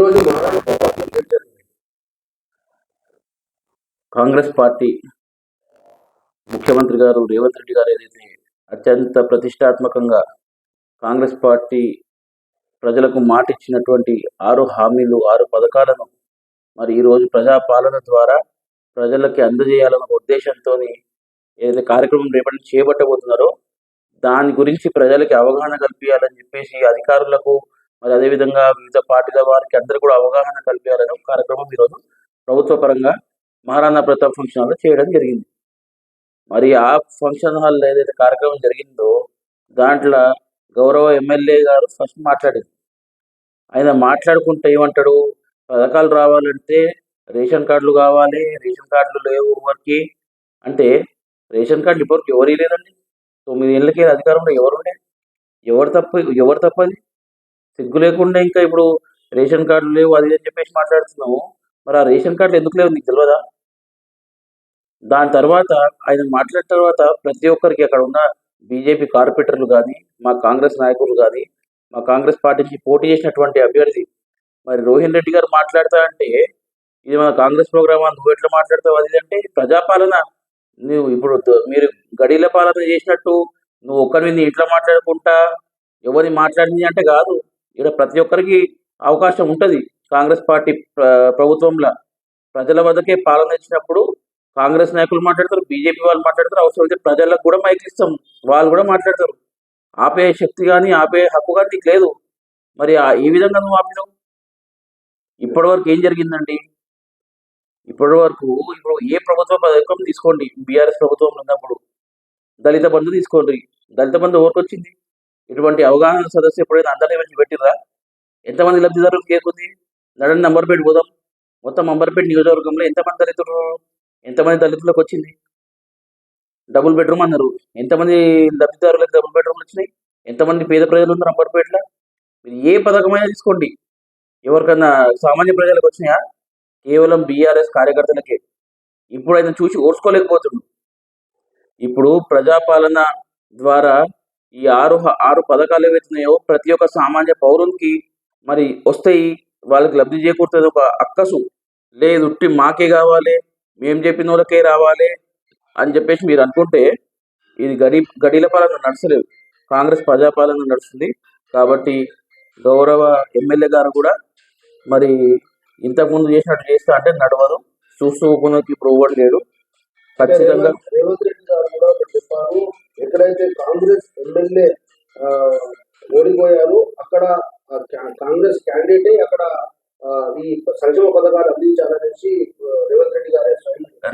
ఈరోజు కాంగ్రెస్ పార్టీ ముఖ్యమంత్రి గారు రేవంత్ రెడ్డి గారు ఏదైతే అత్యంత ప్రతిష్టాత్మకంగా కాంగ్రెస్ పార్టీ ప్రజలకు మాట ఇచ్చినటువంటి ఆరు హామీలు ఆరు పథకాలను మరి ఈరోజు ప్రజాపాలన ద్వారా ప్రజలకి అందజేయాలన్న ఉద్దేశంతో ఏదైతే కార్యక్రమం రేపటి చేపట్టబోతున్నారో దాని గురించి ప్రజలకి అవగాహన కల్పించాలని చెప్పేసి అధికారులకు మరి అదేవిధంగా వివిధ పార్టీల వారికి అందరూ కూడా అవగాహన కల్పించాలని ఒక కార్యక్రమం ఈరోజు ప్రభుత్వ పరంగా మహారాణా ప్రతాప్ ఫంక్షన్ హాల్లో చేయడం జరిగింది. మరి ఆ ఫంక్షన్ హాల్లో ఏదైతే కార్యక్రమం జరిగిందో దాంట్లో గౌరవ ఎమ్మెల్యే గారు ఫస్ట్ మాట్లాడింది ఆయన మాట్లాడుకుంటే ఏమంటాడు? పథకాలు రావాలంటే రేషన్ కార్డులు కావాలి రేషన్ కార్డులు లేవు ఎవరికి? అంటే రేషన్ కార్డులు ఇప్పటివరకు ఎవరు లేదండి? తొమ్మిది ఏళ్ళకి అధికారంలో ఎవరుండే? ఎవరు తప్ప ఎవరు తప్పది? సిగ్గు లేకుండా ఇంకా ఇప్పుడు రేషన్ కార్డులు లేవు అది ఇది అని చెప్పేసి మాట్లాడుతున్నాము. మరి ఆ రేషన్ కార్డులు ఎందుకు లేవు నీకు తెలియదా దాని తర్వాత ఆయన మాట్లాడిన తర్వాత ప్రతి ఒక్కరికి అక్కడ ఉన్న బీజేపీ కార్పొరేటర్లు కానీ మా కాంగ్రెస్ నాయకులు కానీ మా కాంగ్రెస్ పార్టీ నుంచి పోటీ చేసినటువంటి అభ్యర్థి మరి రోహిణ్ రెడ్డి గారు మాట్లాడతా అంటే ఇది మన కాంగ్రెస్ ప్రోగ్రామ్? నువ్వు ఎట్లా మాట్లాడతావు? అది ఇది అంటే ప్రజాపాలన. నువ్వు ఇప్పుడు మీరు గడిల పాలన చేసినట్టు నువ్వు ఒక్కరి మీద ఇట్లా మాట్లాడుకుంటా? ఎవరిని మాట్లాడింది అంటే కాదు. ఇక్కడ ప్రతి ఒక్కరికి అవకాశం ఉంటుంది. కాంగ్రెస్ పార్టీ ప్రభుత్వంలో ప్రజల వద్దకే పాలన ఇచ్చినప్పుడు కాంగ్రెస్ నాయకులు మాట్లాడతారు బీజేపీ వాళ్ళు మాట్లాడతారు అవసరం అయితే ప్రజలకు కూడా మైక్ ఇస్తాం వాళ్ళు కూడా మాట్లాడతారు. ఆపే శక్తి కానీ ఆపే హక్కు కానీ నీకు లేదు. మరి ఏ ఈ విధంగా నువ్వు ఆపినావు? ఇప్పటి వరకు ఏం జరిగిందండి? ఇప్పటి వరకు ఇప్పుడు ఏ ప్రభుత్వ పథకం తీసుకోండి? బీఆర్ఎస్ ప్రభుత్వం ఉన్నప్పుడు దళిత బంధు తీసుకోండి. దళిత బంధు ఎవరికి వచ్చింది? ఇటువంటి అవగాహన సదస్సు ఎప్పుడైతే అందరినీ వచ్చి పెట్టిరా ఎంతమంది లబ్ధిదారులు కేకుంది నడండి అంబర్పేట పోదాం. మొత్తం అంబర్పేట నియోజకవర్గంలో ఎంతమంది దళితులు? ఎంతమంది దళితులకు వచ్చింది? డబుల్ బెడ్రూమ్ అన్నారు. ఎంతమంది లబ్ధిదారులకు డబుల్ బెడ్రూమ్ వచ్చినాయి? ఎంతమంది పేద ప్రజలు ఉన్నారు అంబర్పేటలో? మీరు ఏ పథకమైనా తీసుకోండి. ఎవరికన్నా సామాన్య ప్రజలకు వచ్చినాయా? కేవలం బీఆర్ఎస్ కార్యకర్తలకే. ఇప్పుడు ఆయన చూసి ఓర్చుకోలేకపోతున్నాడు ఇప్పుడు ప్రజాపాలన ద్వారా ఈ ఆరు ఆరు పథకాలు ఏవైతున్నాయో ప్రతి ఒక్క సామాన్య పౌరునికి మరి వస్తాయి. వాళ్ళకి లబ్ధి చేకూరుతుంది ఒక అక్కసు. లేదు ఉట్టి మాకే కావాలి మేము చెప్పిన వాళ్ళకే రావాలి అని చెప్పేసి మీరు అనుకుంటే ఇది గడి గడిల పాలన నడచలేదు కాంగ్రెస్ ప్రజాపాలన నడుస్తుంది. కాబట్టి గౌరవ ఎమ్మెల్యే గారు కూడా మరి ఇంతకుముందు చేసినట్టు చేస్తా అంటే నడవదు. చూస్తూ ఇప్పుడు ఇవ్వడం లేడు. ఖచ్చితంగా రేవంత్ రెడ్డి గారు ఎక్కడైతే కాంగ్రెస్ ఎమ్మెల్యే ఓడిపోయారు. అక్కడ కాంగ్రెస్ క్యాండిడేటే అక్కడ ఈ సంక్షేమ పథకాలు అందించాలనేసి రేవంత్ రెడ్డి గారు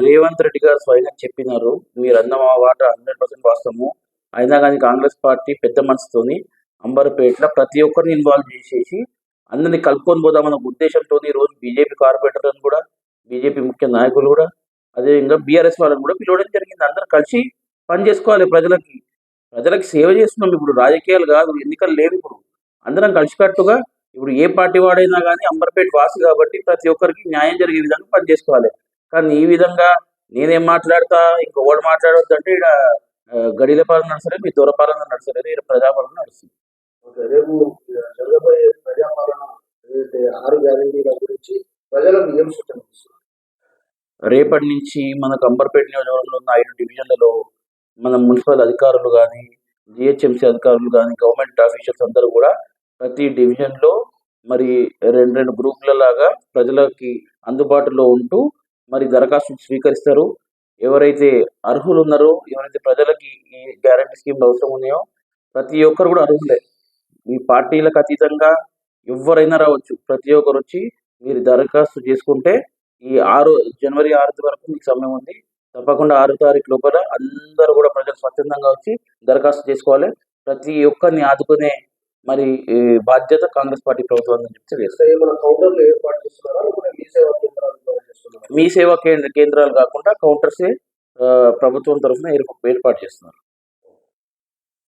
రేవంత్ రెడ్డి గారు స్వయంగా చెప్పినారు. మీరు అన్న మా వాట హండ్రెడ్ పర్సెంట్ వాస్తవము. అయినా కానీ కాంగ్రెస్ పార్టీ పెద్ద మనసుతోని అంబర్పేటలో ప్రతి ఒక్కరిని ఇన్వాల్వ్ చేసేసి అందరినీ కలుపుకొని పోదామన్న ఉద్దేశంతో ఈ రోజు బీజేపీ కార్పొరేటర్లను కూడా బీజేపీ ముఖ్య నాయకులు కూడా అదేవిధంగా బీఆర్ఎస్ వాళ్ళని కూడా పిలవడం జరిగింది. అందరూ కలిసి పని చేసుకోవాలి ప్రజలకి. ప్రజలకి సేవ చేస్తున్నాం. ఇప్పుడు రాజకీయాలు కాదు ఎన్నికలు లేవు ఇప్పుడు. అందరం కలిసికట్టుగా ఇప్పుడు ఏ పార్టీ వాడైనా కానీ అంబర్పేట వాసి కాబట్టి ప్రతి ఒక్కరికి న్యాయం జరిగే విధంగా పని చేసుకోవాలి కానీ ఈ విధంగా నేనేం మాట్లాడతా ఇంకొకటి మాట్లాడవద్దు అంటే ఇక్కడ గడిల పాలన నడుసలేదు మీ దూర పాలన నడుసలేదు ఇక్కడ ప్రజాపాలన నడుస్తుంది. రేపు జరగబోయే ప్రజాపాలన ఆరు గ్యారంటీల గురించి ప్రజలకు ఏం సూచన రేపటి నుంచి మనకు అంబర్పేట నియోజకవర్గంలో ఉన్న ఐదు డివిజన్లలో మన మున్సిపల్ అధికారులు కానీ జిహెచ్ఎంసీ అధికారులు కానీ గవర్నమెంట్ ఆఫీషియల్స్ అందరూ కూడా ప్రతి డివిజన్లో మరి రెండు రెండు గ్రూపుల లాగా ప్రజలకి అందుబాటులో ఉంటూ మరి దరఖాస్తులు స్వీకరిస్తారు. ఎవరైతే అర్హులు ఉన్నారో ఎవరైతే ప్రజలకి ఈ గ్యారంటీ స్కీమ్లు అవసరం ఉన్నాయో ప్రతి ఒక్కరు కూడా అర్హులే. ఈ పార్టీలకు అతీతంగా ఎవరైనా రావచ్చు. ప్రతి ఒక్కరు వచ్చి మీరు దరఖాస్తు చేసుకుంటే ఈ ఆరు జనవరి ఆరు వరకు మీకు సమయం ఉంది. తప్పకుండా ఆరు తారీఖు లోపల అందరూ కూడా ప్రజలు స్వచ్ఛందంగా వచ్చి దరఖాస్తు చేసుకోవాలి. ప్రతి ఒక్కరిని ఆదుకునే మరి బాధ్యత కాంగ్రెస్ పార్టీ ప్రభుత్వం అని చెప్పి మీ సేవా కేంద్రాలు కాకుండా కౌంటర్సే ప్రభుత్వం తరఫున ఏర్ప- ఏర్పాటు చేస్తున్నారు.